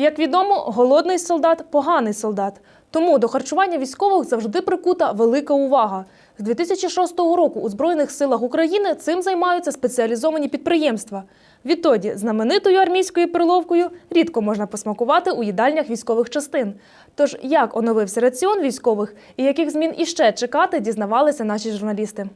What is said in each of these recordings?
Як відомо, голодний солдат поганий солдат. Тому до харчування військових завжди прикута велика увага. З 2006 року у Збройних силах України цим займаються спеціалізовані підприємства. Відтоді знаменитою армійською перловкою рідко можна посмакувати у їдальнях військових частин. Тож як оновився раціон військових і яких змін іще чекати, дізнавалися наші журналісти.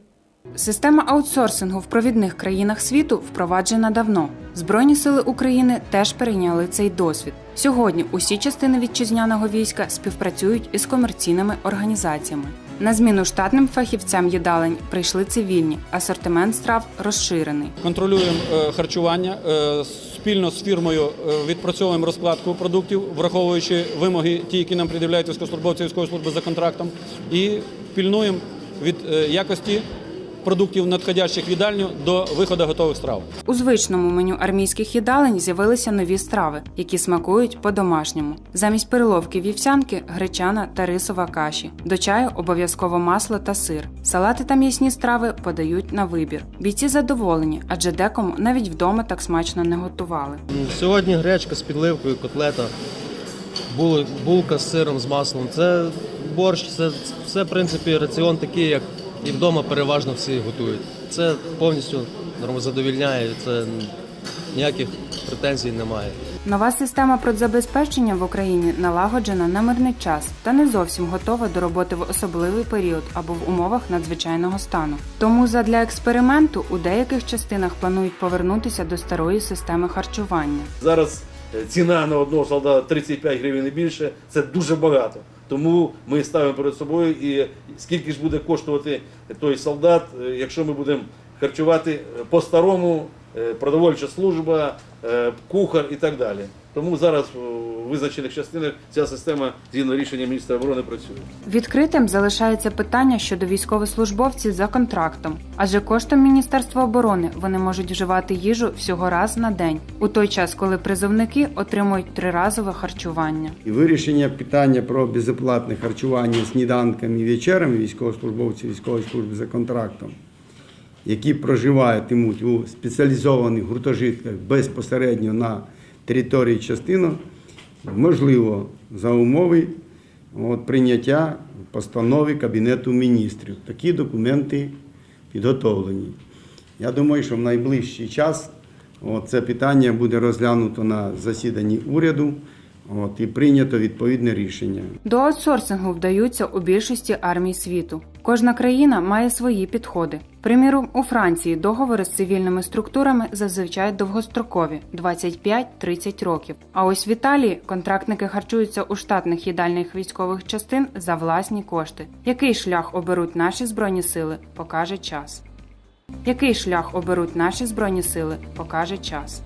Система аутсорсингу в провідних країнах світу впроваджена давно. Збройні сили України теж перейняли цей досвід. Сьогодні усі частини вітчизняного війська співпрацюють із комерційними організаціями. На зміну штатним фахівцям їдалень прийшли цивільні. Асортимент страв розширений. Контролюємо е, харчування е, спільно з фірмою. е, Відпрацьовуємо розкладку продуктів, враховуючи вимоги, ті, які нам пред'являють військовослужбовці військової служби за контрактом, і пільнуємо від якості продуктів, надходящих в їдальню до виходу готових страв. У звичному меню армійських їдалень з'явилися нові страви, які смакують по-домашньому. Замість переловки вівсянки гречана та рисова каші. До чаю обов'язково масло та сир. Салати та м'ясні страви подають на вибір. Бійці задоволені, адже декому навіть вдома так смачно не готували. Сьогодні гречка з підливкою, котлета, були- булка з сиром, з маслом. Це борщ, це все, в принципі, раціон такий, як і вдома переважно всі готують. Це повністю задовільняє, це ніяких претензій немає. Нова система продзабезпечення в Україні налагоджена на мирний час та не зовсім готова до роботи в особливий період або в умовах надзвичайного стану. Тому задля експерименту у деяких частинах планують повернутися до старої системи харчування. Зараз ціна на одного солдата 35 гривень і більше це дуже багато. Тому ми ставимо перед собою і скільки ж буде коштувати той солдат, е, якщо ми будемо харчувати е, по-старому, е, продовольча служба, кухар і так далі. Тому зараз у визначених частинах ця система згідно рішення міністра оборони працює. Відкритим залишається питання щодо військовослужбовців за контрактом, адже коштом Міністерства оборони вони можуть вживати їжу всього раз на день, у той час, коли призовники отримують триразове харчування. І вирішення питання про безоплатне харчування сніданками і вечерами військовослужбовців військової служби за контрактом, які проживатимуть у спеціалізованих гуртожитках безпосередньо на території частину, можливо за умови от, прийняття постанови Кабінету міністрів. Такі документи підготовлені. Я думаю, що в найближчий час от, це питання буде розглянуто на засіданні уряду от, і прийнято відповідне рішення. До аутсорсингу вдаються у більшості армій світу. Кожна країна має свої підходи. Приміром, у Франції договори з цивільними структурами зазвичай довгострокові 25-30 років. А ось в Італії контрактники харчуються у штатних їдальних військових частин за власні кошти. Який шлях оберуть наші збройні сили, покаже час. Який шлях оберуть наші збройні сили, покаже час.